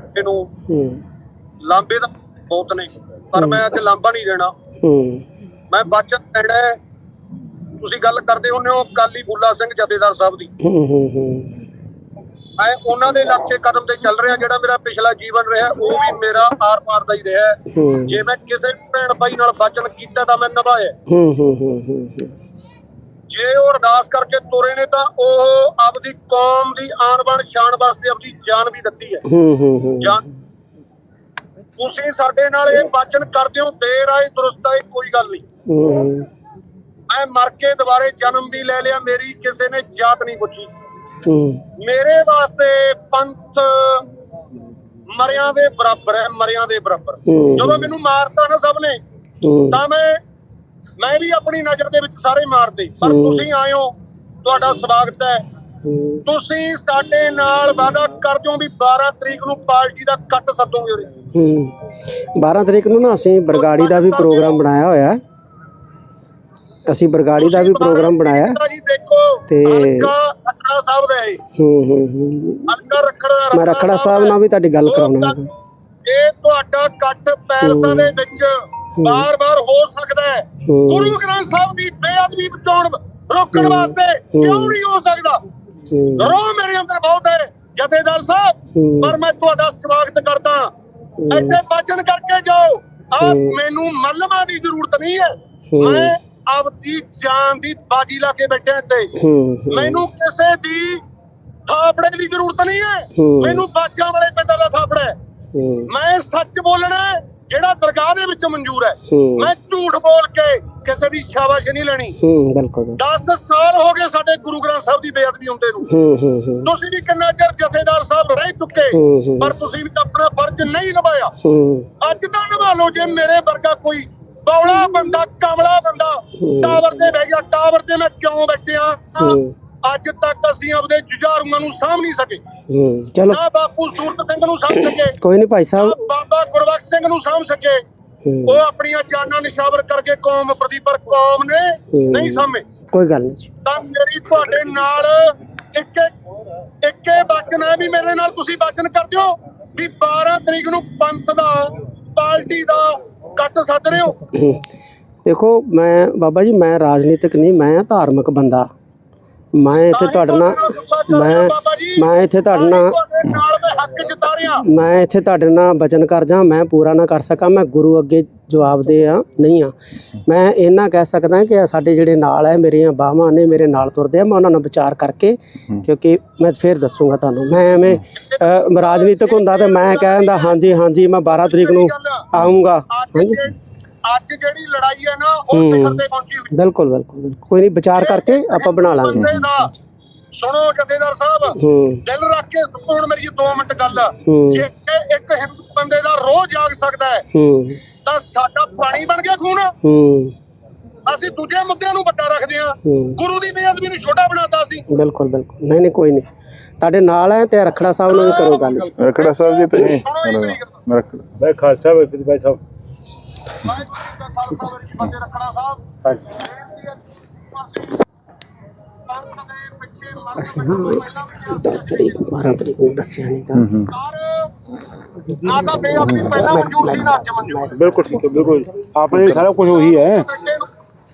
ਬੈਠੇ ਨੂੰ ਹੂੰ। ਲਾਂਬੇ ਤਾਂ ਬਹੁਤ ਨੇ ਪਰ ਮੈਂ ਅੱਜ ਲਾਂਬਾ ਨਹੀਂ ਦੇਣਾ। ਹੂੰ। ਮੈਂ ਬਚਨ ਹੈ। ਤੁਸੀਂ ਗੱਲ ਕਰਦੇ ਹੁੰਦੇ ਹੋ ਕਾਲੀ ਫੂਲਾ ਸਿੰਘ ਜਥੇਦਾਰ ਸਾਹਿਬ ਦੀ। ਹੂੰ ਹੂੰ ਹੂੰ। ਮੈਂ ਉਹਨਾਂ ਦੇ ਨਕਸ਼ੇ ਕਦਮ ਤੇ ਚੱਲ ਰਿਹਾ ਜਿਹੜਾ ਮੇਰਾ ਪਿਛਲਾ ਜੀਵਨ ਰਿਹਾ ਉਹ ਵੀ ਮੇਰਾ ਆਰ ਪਾਰ ਦਾ ਹੀ ਰਿਹਾ ਜੇ ਮੈਂ ਕਿਸੇ ਭੈਣ ਭਾਈ ਨਾਲ ਬਚਨ ਕੀਤਾ ਤਾਂ ਮੈਂ ਨਿਭਾਇਆ। ਹੂੰ ਹੂੰ ਹੂੰ ਹੂੰ ਹੂੰ। ਜੇ ਉਹ ਅਰਦਾਸ ਕਰਕੇ ਤੁਰੇ ਨੇ ਤਾਂ ਉਹ ਆਪਦੀ ਕੌਮ ਦੀ ਆਨ ਬਾਣ ਸ਼ਾਨ ਵਾਸਤੇ ਆਪਦੀ ਜਾਨ ਵੀ ਦਿੱਤੀ ਹੈ। ਹੂੰ ਹੂੰ ਹੂੰ। ਜਾਨ ਤੁਸੀਂ ਸਾਡੇ ਨਾਲ ਇਹ ਬਚਨ ਕਰਦੇ ਹੋ ਦੇਰ ਆਏ ਦੁਰਸਤ ਆਏ ਕੋਈ ਗੱਲ ਨਹੀਂ। ਮੈਂ ਮਰ ਕੇ ਦੁਬਾਰੇ ਜਨਮ ਵੀ ਲੈ ਲਿਆ ਮੇਰੀ ਕਿਸੇ ਨੇ ਜਾਤ ਨਹੀਂ ਪੁੱਛੀ। ਮੇਰੇ ਵਾਸਤੇ ਪੰਥ ਮਰਿਆਂ ਦੇ ਬਰਾਬਰ ਹੈ ਮਰਿਆਂ ਦੇ ਬਰਾਬਰ। ਜਦੋਂ ਮੈਨੂੰ ਮਾਰਤਾ ਨਾ ਸਭ ਨੇ ਤਾਂ ਮੈਂ ਮੈਂ ਵੀ ਆਪਣੀ ਨਜ਼ਰ ਦੇ ਵਿੱਚ ਸਾਰੇ ਮਾਰਦੇ ਪਰ। ਤੁਸੀਂ ਆਇਓ ਤੁਹਾਡਾ ਸਵਾਗਤ ਹੈ। ਤੁਸੀਂ ਸਾਡੇ ਨਾਲ ਵਾਅਦਾ ਕਰਦੇ ਹੋ ਵੀ 12 ਤਰੀਕ ਨੂੰ ਪਾਰਟੀ ਦਾ ਕੱਟ ਸੱਦੋਗੇ ਉਰੇ। ਹੂੰ। 12 ਤਰੀਕ ਨੂੰ ਨਾ ਅਸੀਂ ਬਰਗਾੜੀ ਦਾ ਵੀ ਪ੍ਰੋਗਰਾਮ ਬਣਾਇਆ ਹੋਇਆ। ਹੈ। ਅਸੀਂ ਬਰਗਾੜੀ ਦਾ ਵੀ ਪ੍ਰੋਗਰਾਮ ਬਣਾਇਆ। ਤੇ- ਰੱਖੜਾ ਸਾਹਿਬ ਦਾ ਹੈ ਹੂੰ ਹੂੰ ਹੂੰ। ਹਲਕਾ ਰੱਖੜਾ ਮੈਂ ਰਖੜਾ ਸਾਹਿਬ ਨਾਲ ਵੀ ਤੁਹਾਡੀ ਗੱਲ ਕਰਾਉਣਾ ਹੈ ਇਹ ਤੁਹਾਡਾ ਕੱਟ ਪੈਲਸਾਂ ਦੇ ਵਿੱਚ ਬਾਰ-ਬਾਰ ਹੋ ਸਕਦਾ ਹੈ। ਗੁਰੂ ਗ੍ਰੰਥ ਸਾਹਿਬ ਦੀ ਬੇਅਦਬੀ ਬਚਾਉਣ ਰੋਕਣ ਵਾਸਤੇ ਕਿਉਂ ਨਹੀਂ ਹੋ ਸਕਦਾ? ਰੋ ਮੇਰੇ ਅੰਦਰ ਬਹੁਤ ਹੈ ਜਥੇਦਾਰ ਸਾਹਿਬ। ਪਰ ਮੈਂ ਤੁਹਾਡਾ ਸਵਾਗਤ ਕਰਦਾ ਇੱਥੇ ਬਚਨ ਕਰਕੇ ਜਾਓ। ਆ। ਮੈਨੂੰ ਮੱਲਮਾਂ ਦੀ ਜ਼ਰੂਰਤ ਨਹੀਂ ਹੈ। ਮੈਂ ਆਪਦੀ ਜਾਨ ਦੀ ਬਾਜੀ ਲਾ ਕੇ ਬੈਠਾ ਇੱਥੇ। ਹੂੰ ਹੂੰ। ਮੈਨੂੰ ਕਿਸੇ ਦੀ ਥਾਪੜੇ ਦੀ ਜ਼ਰੂਰਤ ਨਹੀਂ ਹੈ। ਮੈਨੂੰ ਬਾਜਾਂ ਵਾਲੇ ਪਿੰਡਾਂ ਦਾ ਥਾਪੜਾ ਹੈ। ਮੈਂ ਸੱਚ ਬੋਲਣਾ ਜਿਹੜਾ ਦਰਗਾਹ ਦੇ ਵਿੱਚ ਮਨਜ਼ੂਰ ਹੈ। ਮੈਂ ਝੂਠ ਬੋਲ ਕੇ ਕਿਸੇ ਦੀ ਸ਼ਾਬਾਸ਼ ਨਹੀਂ ਲੈਣੀ। ਹੂੰ ਬਿਲਕੁਲ। 10 ਸਾਲ ਹੋ ਗਏ ਸਾਡੇ ਗੁਰੂ ਗ੍ਰੰਥ ਸਾਹਿਬ ਦੀ ਬੇਅਦਬੀ ਹੁੰਦੇ ਨੂੰ। ਹੂੰ ਹੂੰ ਤੁਸੀਂ ਵੀ ਕਿੰਨਾ ਚਿਰ ਜਥੇਦਾਰ ਸਾਹਿਬ ਰਹਿ ਚੁੱਕੇ। ਪਰ ਤੁਸੀਂ ਵੀ ਆਪਣਾ ਫਰਜ਼ ਨਹੀਂ ਨਿਭਾਇਆ। ਹੂੰ। ਅੱਜ ਤਾਂ ਨਿਭਾ ਲਓ ਜੇ ਮੇਰੇ ਵਰਗਾ ਕੋਈ ਬੌਲਾ ਬੰਦਾ ਕਮਲਾ ਬੰਦਾ। ਟਾਵਰ ਤੇ ਬਹਿ ਗਿਆ ਟਾਵਰ ਤੇ ਮੈਂ ਕਿਉਂ ਬੈਠਿਆ। ਅੱਜ ਤੱਕ ਅਸੀਂ ਆਪਦੇ ਜੁਝਾਰੂਆਂ ਨੂੰ ਸਾਂਭ ਨਹੀਂ ਸਕੇ। ਹੂੰ ਚਲੋ। ਨਾ ਬਾਪੂ ਸੂਰਤ ਸਿੰਘ ਨੂੰ ਸਾਂਭ ਸਕੇ ਕੋਈ ਨਹੀਂ ਭਾਈ ਸਾਹਿਬ। ਗੁਰਬਖਸ਼ ਸਿੰਘ ਨੂੰ ਸਾਂਭ ਸਕੇ ਉਹ ਆਪਣੀਆਂ ਜਾਨਾਂ ਨਿਸ਼ਾਵਰ ਕਰਕੇ ਕੌਮ ਪ੍ਰਤੀ ਪਰ ਕੌਮ ਨੇ। ਨਹੀਂ ਸਾਂਭੇ ਕੋਈ ਗੱਲ ਨਹੀਂ। ਤਾਂ ਮੇਰੀ ਤੁਹਾਡੇ ਨਾਲ ਇੱਕ ਇੱਕੇ ਬਚਨ ਹੈ ਵੀ ਮੇਰੇ ਨਾਲ ਤੁਸੀਂ ਬਚਨ ਕਰ ਦਿਓ ਵੀ 12 ਤਰੀਕ ਨੂੰ ਪੰਥ ਦਾ ਪਾਰਟੀ ਦਾ ਕੱਟ ਸੱਦ ਰਹੇ ਹੋ। ਦੇਖੋ ਮੈਂ ਬਾਬਾ ਜੀ ਮੈਂ ਰਾਜਨੀਤਿਕ ਨਹੀਂ ਮੈਂ ਧਾਰਮਿਕ ਬੰਦਾ ਮੈਂ ਇੱਥੇ ਤੁਹਾਡੇ ਨਾਲ ਮੈਂ ਮੈਂ ਇੱਥੇ ਤੁਹਾਡੇ ਨਾਲ ਹੱਕ ਜਤਾ ਰਿਹਾ ਮੈਂ ਇੱਥੇ ਤੁਹਾਡੇ ਨਾਲ ਬਚਨ ਕਰ ਜਾ ਮੈਂ ਪੂਰਾ ਨਾ ਕਰ ਸਕਾਂ ਮੈਂ ਗੁਰੂ ਅੱਗੇ ਜਵਾਬ ਦੇ ਆ ਨਹੀਂ ਆ। ਮੈਂ ਇਹਨਾਂ ਕਹਿ ਸਕਦਾ ਕਿ ਸਾਡੇ ਜਿਹੜੇ ਨਾਲ ਹੈ ਮੇਰੀਆਂ ਬਾਹਾਂ ਨੇ ਮੇਰੇ ਨਾਲ ਤੁਰਦੇ ਆ ਮੈਂ ਉਹਨਾਂ ਨਾਲ ਵਿਚਾਰ ਕਰਕੇ ਕਿਉਂਕਿ ਮੈਂ ਫਿਰ ਦੱਸੂਗਾ ਤੁਹਾਨੂੰ। ਮੈਂ ਐਵੇਂ ਰਾਜਨੀਤਿਕ ਹੁੰਦਾ ਤੇ ਮੈਂ ਕਹਿੰਦਾ ਹਾਂਜੀ ਹਾਂਜੀ ਮੈਂ 12 ਤਰੀਕ ਨੂੰ ਆਉਂਗਾ ਅੱਜ ਹਾਂਜੀ। ਅੱਜ ਜਿਹੜੀ ਲੜਾਈ ਹੈ ਨਾ ਉਹ ਸਿਖਰ ਤੇ ਪਹੁੰਚੀ ਹੋਈ ਬਿਲਕੁਲ ਬਿਲਕੁਲ। ਕੋਈ ਨਹੀਂ ਵਿਚਾਰ ਕਰਕੇ ਆਪਾਂ ਬਣਾ ਲਾਂਗੇ। ਸੁਣੋ ਜਥੇਦਾਰ ਸਾਹਿਬ ਦਿਲ ਰੱਖ ਕੇ ਸੁਣ ਮੇਰੀ 2 ਮਿੰਟ ਗੱਲ। ਜੇ ਇੱਕ ਹਿੰਦੂ ਬੰਦੇ ਦਾ ਰੋਹ ਜਾਗ ਸਕਦਾ ਹੈ ਤਾਂ ਸਾਡਾ ਪਾਣੀ ਬਣ ਗਿਆ ਖੂਨ। ਅਸੀਂ ਦੂਜੇ ਮੁੱਦਿਆਂ ਨੂੰ ਵੱਡਾ ਰੱਖਦੇ ਹਾਂ। ਗੁਰੂ ਦੀ ਬੇਅਦਬੀ ਨੂੰ ਛੋਟਾ ਬਣਾਤਾ ਸੀ ਬਿਲਕੁਲ ਬਿਲਕੁਲ। ਨਹੀਂ ਨਹੀਂ ਕੋਈ ਨਹੀਂ। ਤੁਹਾਡੇ ਨਾਲ ਹੈ ਤੇ ਰਖੜਾ ਸਾਹਿਬ ਨਾਲ ਵੀ ਕਰੋ ਗੱਲ। ਰਖੜਾ ਸਾਹਿਬ ਜੀ ਰਖੜਾ ਮੈਂ ਖਾਲਸਾ ਵੇਖਦੀ ਭਾਈ ਸਾਹਿਬ ਕਾ ਖਾਲਸਾ ਫਤਿਹ ਰੱਖਣਾ ਸਾਹਿਬ। ਹਾਂਜੀ। ਅਸੀਂ ਵੀ 10 ਤਰੀਕ 12 ਤਰੀਕ ਨੂੰ ਦੱਸਿਆ ਨਹੀਂ ਗਾ। ਸਰਕਾਰ ਨਾ ਤਾਂ ਬੇਅਦਬੀ ਪਹਿਲਾਂ ਮਨਜ਼ੂਰ ਸੀ ਨਾ ਅੱਜ ਮਨਜ਼ੂਰ ਬਿਲਕੁਲ ਠੀਕ ਹੈ ਬਿਲਕੁਲ। ਆਪਣੇ ਸਾਰਾ ਕੁਝ ਉਹੀ ਹੈ।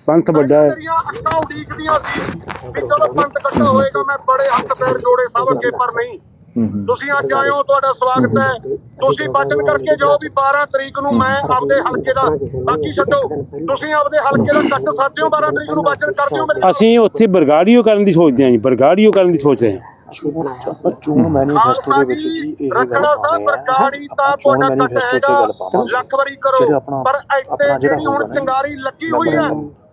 ਪੰਥ ਵੱਡਾ ਹੈ। ਮੇਰੀਆਂ ਅੱਖਾਂ ਉਡੀਕਦੀਆਂ ਸੀ ਵੀ ਚਲੋ ਪੰਥ ਇਕੱਠਾ ਹੋਏਗਾ ਮੈਂ ਬੜੇ ਹੱਥ ਪੈਰ ਜੋੜੇ ਸਭ ਅੱਗੇ ਪਰ ਨਹੀਂ। ਤੁਸੀਂ ਅੱਜ ਆਏ ਹੋ ਤੁਹਾਡਾ ਸਵਾਗਤ ਹੈ। ਤੁਸੀਂ ਬਚਨ ਕਰਕੇ ਜਾਓ ਵੀ 12 ਤਰੀਕ ਨੂੰ ਮੈਂ ਆਪਦੇ ਹਲਕੇ ਦਾ ਬਾਕੀ ਛੱਡੋ। ਤੁਸੀਂ ਆਪਦੇ ਹਲਕੇ ਦਾ ਕੱਟ ਹੋ 12 ਤਰੀਕ ਨੂੰ ਬਚਨ ਕਰਦੇ ਹੋ ਮੇਰੇ ਅਸੀਂ ਉੱਥੇ ਬਰਗਾੜੀਓ ਕਰਨ ਦੀ ਸੋਚਦੇ ਹਾਂ ਜੀ ਬਰਗਾੜੀਓ ਕਰਨ ਦੀ ਸੋਚ ਰਹੇ ਹਾਂ। ਚੋਣ ਮੈਨੀਫੈਸਟੋ ਦੇ ਵਿੱਚ ਜੀ ਇਹ ਗੱਲ ਰੱਖਣਾ ਸਾਹਿਬ ਬਰਗਾੜੀ ਤਾਂ ਤੁਹਾਡਾ ਕੱਟ ਹੈਗਾ। ਲੱਖ ਵਾਰੀ ਕਰੋ। ਪਰ ਇੱਥੇ ਜਿਹੜਾ ਹੁਣ ਚੰਗਾਰੀ ਲੱਗੀ ਹੋਈ ਹੈ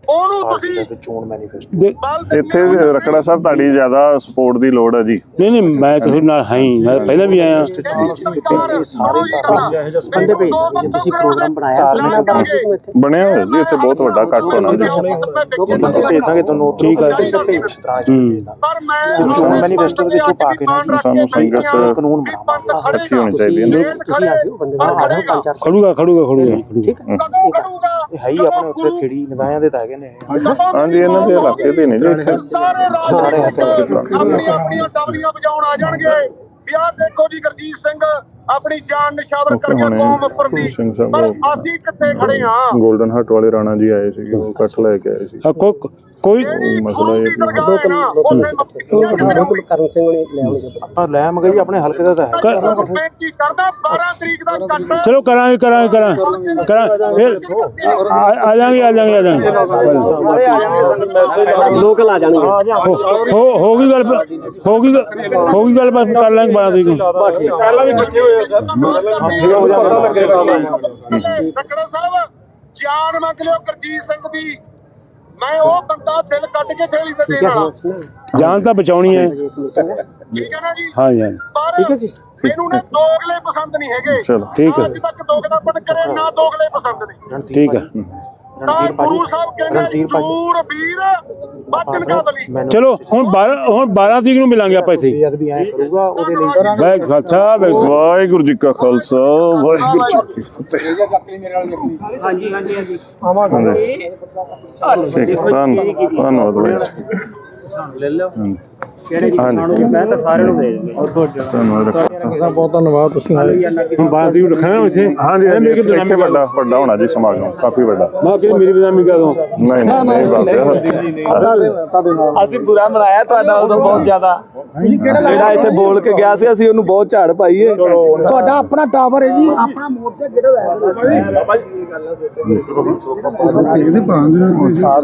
ਉਹਨੂੰ ਤੁਸੀਂ ਚੋਣ ਮੈਨੀਫੈਸਟੋ ਇੱਥੇ ਰਖੜਾ ਸਾਹਿਬ ਤੁਹਾਡੀ ਜ਼ਿਆਦਾ ਸਪੋਰਟ ਦੀ ਲੋੜ ਹੈ ਜੀ। ਨਹੀਂ ਨਹੀਂ ਮੈਂ ਤੁਹਾਡੇ ਨਾਲ ਹਾਂ ਹੀ ਮੈਂ ਪਹਿਲਾਂ ਵੀ ਆਇਆ। ਬੰਦੇ ਭੇਜ ਤੁਸੀਂ ਪ੍ਰੋਗਰਾਮ ਬਣਾਇਆ ਬਣਿਆ ਹੋਇਆ ਜੀ ਇੱਥੇ ਬਹੁਤ ਵੱਡਾ ਕੱਟ ਹੋਣਾ ਜੀ। ਬੰਦੇ ਭੇਜ ਦਾਂਗੇ ਤੁਹਾਨੂੰ ਠੀਕ ਹੈ। ਪਰ ਮੈਂ ਚੋਣ ਮੈਨੀਫੈਸਟੋ ਦੇ ਵਿੱਚੋਂ ਪਾ ਕੇ ਨਾ ਸਾਨੂੰ ਸੰਗਤ ਕਾਨੂੰਨ। ਇਕੱਠੀ ਹੋਣੀ ਚਾਹੀਦੀ ਹੈ। ਤੁਸੀਂ ਆ ਜਾਓ ਬੰਦੇ ਨਾਲ ਖੜੂਗਾ ਖੜੂਗਾ ਖੜੂਗਾ। ਠੀਕ ਹੈ? ਇਹ ਹੈ ਹੀ ਆਪਣੇ ਉੱਥੇ ਖੇੜੀ ਨਿਗਾਹਾਂ ਦੇ ਤਾਂ ਨੇ ਇਹ। ਹਾਂਜੀ। ਇਹਨਾਂ ਦੇ ਇਲਾਕੇ ਦੇ ਨੇ ਜੀ ਇੱਥੇ। ਸਾਰੇ ਰਾਜ ਆਪਣੀਆਂ ਆਪਣੀਆਂ ਡਬਲੀਆਂ ਵਜਾਉਣ ਆ ਜਾਣਗੇ। ਵੀ ਆਹ ਦੇਖੋ ਜੀ ਗੁਰਜੀਤ ਸਿੰਘ ਆਪਣੀ ਜਾਨ ਨਿਸ਼ਾਵਰ ਕਰਕੇ ਹੁਣੇ ਕੌਮ ਉੱਪਰ ਦੀ। ਸਿੰਘ ਸਾਹਿਬ ਪਰ ਅਸੀਂ ਕਿੱਥੇ ਖੜੇ ਹਾਂ? ਗੋਲਡਨ ਹੱਟ ਵਾਲੇ ਰਾਣਾ ਜੀ ਆਏ ਸੀਗੇ ਉਹ ਇਕੱਠ ਲੈ ਕੇ ਆਏ ਸੀ। ਆ ਕੋਈ ਮਸਲਾ ਇਹ ਵੀ ਕਰਨ ਸਿੰਘ ਨੇ ਲੈ ਆਉਣਗੇ ਆਪਾਂ ਲੈ ਮਗਾ ਜੀ ਆਪਣੇ ਹਲਕੇ ਦਾ ਤਾਂ ਹੈ ਬੇਨਤੀ ਕਰਦਾ 12 ਤਰੀਕ ਦਾ ਕੱਟ ਚਲੋ ਕਰਾਂਗੇ ਕਰਾਂਗੇ ਕਰਾਂਗੇ ਕਰਾਂ ਫਿਰ ਆ ਆ ਜਾਾਂਗੇ ਆ ਜਾਾਂਗੇ ਆ ਜਾਾਂਗੇ ਲੋਕਲ ਆ ਜਾਣਗੇ ਹੋ ਹੋ ਗਈ ਗੱਲ ਹੋ ਗਈ ਗੱਲ- ਹੋ ਗਈ ਗੱਲ ਬਸ ਕਰ ਲਾਂਗੇ ਬਾਰਾਂ ਤਰੀਕ ਨੂੰ ਪਹਿਲਾਂ ਵੀ ਇਕੱਠੇ ਹੋਏ ਆ ਸਰ ਰੱਖੜਾ ਸਾਹਿਬ ਜਾਨ ਮੰਗ ਲਿਓ ਗੁਰਜੀਤ ਸਿੰਘ ਦੀ ਮੈਂ ਉਹ ਬੰਦਾ ਦਿਲ ਕੱਢ ਕੇ ਥੇਲੀ ਤੇ ਦੇਣ। ਵਾਲਾ ਜਾਨ ਤਾਂ ਬਚਾਉਣੀ ਹੈ। ਠੀਕ ਹੈ ਨਾ ਜੀ? ਹਾਂ ਜੀ ਪਰ ਠੀਕ ਹੈ ਜੀ। ਮੈਨੂੰ ਨੇ ਦੋਗਲੇ ਪਸੰਦ ਨਹੀਂ ਹੈਗੇ। ਚਲੋ ਠੀਕ ਹੈ। ਅੱਜ ਤੱਕ ਦੋਗਲਾਪਨ ਕਰੇ ਨਾ ਦੋਗਲੇ ਪਸੰਦ ਨੇ। ਠੀਕ ਹੈ। ਤਾਂ ਗੁਰੂ ਸਾਹਿਬ ਕਹਿੰਦੇ ਸੂਰ ਵੀਰ ਬਚਨ ਕਾ ਬਲੀ ਮੈਨੂੰ ਚਲੋ ਹੁਣ 12 ਹੁਣ 12 ਤਰੀਕ ਨੂੰ ਮਿਲਾਂਗੇ ਆਪਾਂ ਇੱਥੇ ਜਦ ਵੀ ਐ ਕਰੂਗਾ ਉਹਦੇ ਲਈ ਵਾਹਿ ਖਾਲਸਾ ਵਾਹਿਗੁਰੂ ਜੀ ਕਾ ਖਾਲਸਾ ਵਾਹਿਗੁਰੂ ਜੀ ਕੀ ਫਤਿਹ। ਹਾਂਜੀ ਹਾਂਜੀ ਹਾਂਜੀ। ਧੰਨ- ਧੰਨਵਾਦ ਬਾਈ। ਲੈ ਲਓ। ਹਾਂਜੀ ਮੈਂ ਤਾਂ ਸਾਰਿਆਂ ਨੂੰ ਦੇ ਧੰਨਵਾਦ ਰੱਖੋ। ਬਹੁਤ ਧੰਨਵਾਦ ਤੁਸੀਂ। ਹੁਣ 12 ਤਰੀਕ ਨੂੰ ਰੱਖਣਾ ਇੱਥੇ। ਹਾਂਜੀ ਇੱਥੇ ਵੱਡਾ ਵੱਡਾ ਹੋਣਾ ਜੀ ਸਮਾਗਮ ਕਾਫੀ ਵੱਡਾ। ਮੈਂ ਕਿ ਮੇਰੀ ਬਦਾਮੀ ਕਰ ਦੋ ਨਹੀਂ ਨਹੀਂ ਨਹੀਂ ਬਾਬਾ ਅਸੀਂ ਬੁਰਾ ਮਨਾਇਆ ਤੁਹਾਡਾ ਉਦੋਂ ਬਹੁਤ ਜ਼ਿਆਦਾ। ਜਿਹੜਾ ਇੱਥੇ ਬੋਲ ਕੇ ਗਿਆ ਸੀ ਅਸੀਂ ਉਹਨੂੰ ਬਹੁਤ ਝਾੜ ਪਾਈਏ ਤੁਹਾਡਾ ਆਪਣਾ ਟਾਵਰ ਹੈ ਜੀ। ਆਪਣਾ ਮੋਰਚਾ ਜਿਹੜਾ ਹੈ